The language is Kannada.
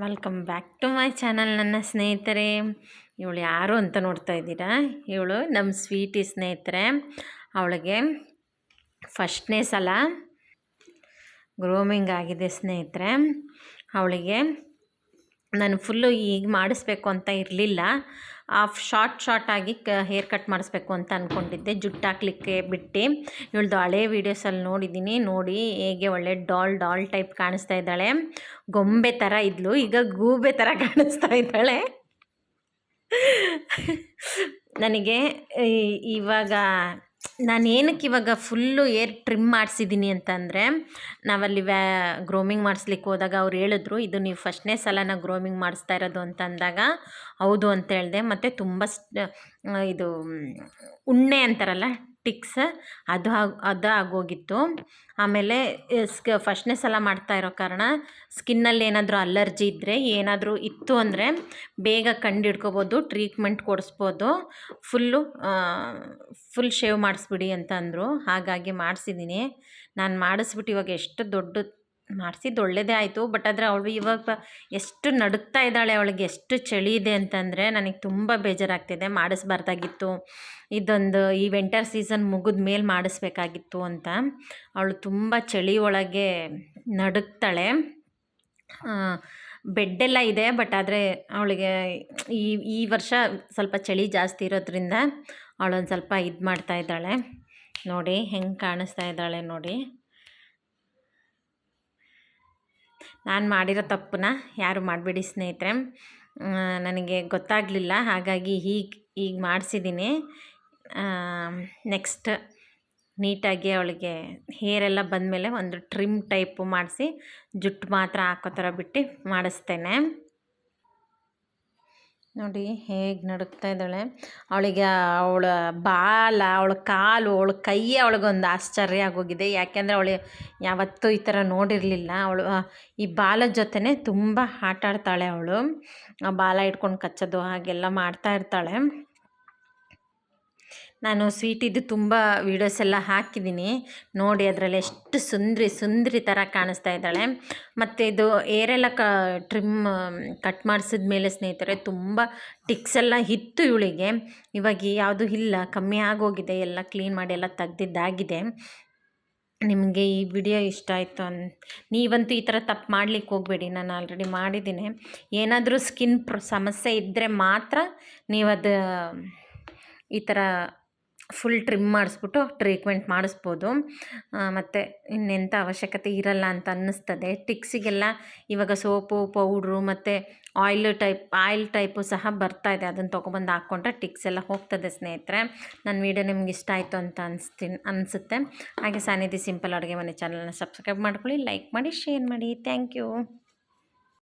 Welcome back to my channel ನನ್ನ ಸ್ನೇಹಿತರೆ. ಇವಳು ಯಾರು ಅಂತ ನೋಡ್ತಾ ಇದ್ದೀರಾ? ಇವಳು ನಮ್ಮ ಸ್ವೀಟಿ ಸ್ನೇಹಿತರೆ. ಅವಳಿಗೆ ಫಸ್ಟ್ನೇ ಸಲ ಗ್ರೂಮಿಂಗ್ ಆಗಿದೆ ಸ್ನೇಹಿತರೆ. ಅವಳಿಗೆ ನಾನು ಫುಲ್ಲು ಈಗ ಮಾಡಿಸ್ಬೇಕು ಅಂತ ಇರಲಿಲ್ಲ. ಆಫ್ ಶಾರ್ಟ್ ಶಾರ್ಟ್ ಆಗಿ ಕ, ಹೇರ್ ಕಟ್ ಮಾಡಿಸ್ಬೇಕು ಅಂತ ಅಂದ್ಕೊಂಡಿದ್ದೆ ಜುಟ್ಟು ಹಾಕ್ಲಿಕ್ಕೆ ಬಿಟ್ಟು ಇವಳ್ದು ಹಳೆ ವೀಡಿಯೋಸಲ್ಲಿ ನೋಡಿದ್ದೀನಿ. ನೋಡಿ ಹೇಗೆ ಒಳ್ಳೆ ಡಾಲ್ ಡಾಲ್ ಟೈಪ್ ಕಾಣಿಸ್ತಾ ಇದ್ದಾಳೆ. ಗೊಂಬೆ ಥರ ಇದ್ಲು. ಈಗ ಗೂಬೆ ಥರ ಕಾಣಿಸ್ತಾ ಇದ್ದಾಳೆ. ನನಗೆ ಇವಾಗ ನಾನು ಏನಕ್ಕೆ ಇವಾಗ ಫುಲ್ಲು ಏರ್ ಟ್ರಿಮ್ ಮಾಡಿಸಿದ್ದೀನಿ ಅಂತಂದರೆ, ನಾವಲ್ಲಿ ವ್ಯಾ, ಗ್ರೋಮಿಂಗ್ ಮಾಡಿಸ್ಲಿಕ್ಕೆ ಹೋದಾಗ ಅವ್ರು ಹೇಳಿದ್ರು, ಇದು ನೀವು ಫಸ್ಟ್ನೇ ಸಲ ಗ್ರೋಮಿಂಗ್ ಮಾಡಿಸ್ತಾ ಇರೋದು ಅಂತ ಅಂದಾಗ ಹೌದು ಅಂತ ಹೇಳಿದೆ. ಮತ್ತು ತುಂಬ ಇದು, ಉಣ್ಣೆ ಅಂತಾರಲ್ಲ ಟಿಕ್ಸ್ ಅದು ಅದು ಆಗೋಗಿತ್ತು. ಆಮೇಲೆ ಸ್ಕ ಫಸ್ಟ್ನೇ ಸಲ ಮಾಡ್ತಾ ಇರೋ ಕಾರಣ ಸ್ಕಿನ್ನಲ್ಲಿ ಏನಾದರೂ ಅಲರ್ಜಿ ಇದ್ದರೆ ಏನಾದರೂ ಇತ್ತು ಅಂದರೆ ಬೇಗ ಕಂಡು ಹಿಡ್ಕೋಬೋದು ಟ್ರೀಟ್ಮೆಂಟ್ ಕೊಡಿಸ್ಬೋದು. ಫುಲ್ಲು ಫುಲ್ ಶೇವ್ ಮಾಡಿಸ್ಬಿಡಿ ಅಂತ ಅಂದರು. ಹಾಗಾಗಿ ಮಾಡಿಸಿದ್ದೀನಿ. ನಾನು ಮಾಡಿಸ್ಬಿಟ್ಟು ಇವಾಗ ಎಷ್ಟು ದೊಡ್ಡ ಮಾಡಿಸಿದ್ದು ಒಳ್ಳೆಯದೇ ಆಯಿತು ಬಟ್ ಆದರೆ ಅವಳು ಇವಾಗ ಎಷ್ಟು ನಡುಕ್ತಾ ಇದ್ದಾಳೆ, ಅವಳಿಗೆ ಎಷ್ಟು ಚಳಿ ಇದೆ ಅಂತಂದರೆ ನನಗೆ ತುಂಬ ಬೇಜಾರಾಗ್ತಿದೆ. ಮಾಡಿಸ್ಬಾರ್ದಾಗಿತ್ತು. ಇದೊಂದು ಈ ವಿಂಟರ್ ಸೀಸನ್ ಮುಗಿದ ಮೇಲೆ ಮಾಡಿಸ್ಬೇಕಾಗಿತ್ತು ಅಂತ. ಅವಳು ತುಂಬ ಚಳಿ ಒಳಗೆ ನಡುಕ್ತಾಳೆ ಬೆಡ್ಡೆಲ್ಲ ಇದೆ ಬಟ್ ಆದರೆ ಅವಳಿಗೆ ಈ ಈ ವರ್ಷ ಸ್ವಲ್ಪ ಚಳಿ ಜಾಸ್ತಿ ಇರೋದ್ರಿಂದ ಅವಳೊಂದು ಸ್ವಲ್ಪ ಇದು ಮಾಡ್ತಾ ಇದ್ದಾಳೆ. ನೋಡಿ, ಹೆಂಗೆ ಕಾಣಿಸ್ತಾ ಇದ್ದಾಳೆ ನೋಡಿ. ನಾನು ಮಾಡಿರೋ ತಪ್ಪನ್ನ ಯಾರು ಮಾಡಬೇಡಿ ಸ್ನೇಹಿತರೆ. ನನಗೆ ಗೊತ್ತಾಗಲಿಲ್ಲ, ಹಾಗಾಗಿ ಹೀಗೆ ಈಗ ಮಾಡಿಸಿದ್ದೀನಿ ನೆಕ್ಸ್ಟ್ ನೀಟಾಗಿ ಅವಳಿಗೆ ಹೇರೆಲ್ಲ ಬಂದಮೇಲೆ ಒಂದು ಟ್ರಿಮ್ ಟೈಪು ಮಾಡಿಸಿ, ಜುಟ್ಟು ಮಾತ್ರ ಹಾಕೋ ಥರ ಬಿಟ್ಟು ಮಾಡಿಸ್ತೇನೆ. ನೋಡಿ ಹೇಗೆ ನಡುಕ್ತಾ ಇದ್ದಾಳೆ. ಅವಳಿಗೆ ಅವಳ ಬಾಲ, ಅವಳ ಕಾಲು, ಅವಳ ಕೈ ಅವಳಿಗೊಂದು ಆಶ್ಚರ್ಯ ಆಗೋಗಿದೆ. ಯಾಕೆಂದರೆ ಅವಳು ಯಾವತ್ತೂ ಈ ಥರ ನೋಡಿರಲಿಲ್ಲ. ಅವಳು ಈ ಬಾಲದ ಜೊತೆನೇ ತುಂಬ ಆಟ ಆಡ್ತಾಳೆ ಅವಳು. ಆ ಬಾಲ ಇಟ್ಕೊಂಡು ಕಚ್ಚೋದು ಹಾಗೆಲ್ಲ ಮಾಡ್ತಾ ಇರ್ತಾಳೆ. ನಾನು ಸ್ವೀಟಿದ್ದು ತುಂಬ ವೀಡಿಯೋಸ್ ಎಲ್ಲ ಹಾಕಿದ್ದೀನಿ. ನೋಡಿ ಅದರಲ್ಲಿ ಎಷ್ಟು ಸುಂದ್ರಿ ಸುಂದ್ರಿ ಥರ ಕಾಣಿಸ್ತಾ ಇದ್ದಾಳೆ. ಮತ್ತು ಇದು ಏರೆಲ್ಲ ಕ ಟ್ರಿಮ್ ಕಟ್ ಮಾಡಿಸಿದ ಮೇಲೆ ಸ್ನೇಹಿತರೆ ತುಂಬ ಟಿಕ್ಸ್ ಎಲ್ಲ ಇತ್ತು ಇವಳಿಗೆ. ಇವಾಗ ಯಾವುದು ಇಲ್ಲ, ಕಮ್ಮಿ ಆಗೋಗಿದೆ, ಎಲ್ಲ ಕ್ಲೀನ್ ಮಾಡಿ ಎಲ್ಲ ತೆಗ್ದಿದ್ದಾಗಿದೆ. ನಿಮಗೆ ಈ ವಿಡಿಯೋ ಇಷ್ಟ ಆಯಿತು ಅನ್, ನೀವಂತೂ ಈ ಥರ ತಪ್ಪು ಮಾಡ್ಲಿಕ್ಕೆ ಹೋಗಬೇಡಿ. ನಾನು ಆಲ್ರೆಡಿ ಮಾಡಿದ್ದೀನಿ. ಏನಾದರೂ ಸ್ಕಿನ್ ಪ್ರ ಸಮಸ್ಯೆ ಇದ್ದರೆ ಮಾತ್ರ ನೀವು ಅದು ಈ ಥರ ಫುಲ್ ಟ್ರಿಮ್ ಮಾಡಿಸ್ಬಿಟ್ಟು ಟ್ರೀಟ್ಮೆಂಟ್ ಮಾಡಿಸ್ಬೋದು. ಮತ್ತು ಇನ್ನೆಂಥ ಅವಶ್ಯಕತೆ ಇರಲ್ಲ ಅಂತ ಅನ್ನಿಸ್ತದೆ. ಟಿಕ್ಸಿಗೆಲ್ಲ ಇವಾಗ ಸೋಪು, ಪೌಡ್ರು ಮತ್ತು ಆಯಿಲ್ ಟೈಪ್ ಆಯಿಲ್ ಟೈಪು ಸಹ ಬರ್ತಾ ಇದೆ. ಅದನ್ನು ತೊಗೊಬಂದು ಹಾಕ್ಕೊಂಡ್ರೆ ಟಿಕ್ಸ್ ಎಲ್ಲ ಹೋಗ್ತದೆ ಸ್ನೇಹಿತರೆ. ನನ್ನ ವೀಡಿಯೋ ನಿಮ್ಗೆ ಇಷ್ಟ ಆಯಿತು ಅಂತ ಅನಿಸ್ತೀನಿ ಅನಿಸುತ್ತೆ. ಹಾಗೆ ಸಾನಿಧಿ ಸಿಂಪಲ್ ಅಡುಗೆ ಮನೆ ಚಾನಲ್ನ ಸಬ್ಸ್ಕ್ರೈಬ್ ಮಾಡ್ಕೊಳ್ಳಿ ಲೈಕ್ ಮಾಡಿ ಶೇರ್ ಮಾಡಿ. Thank you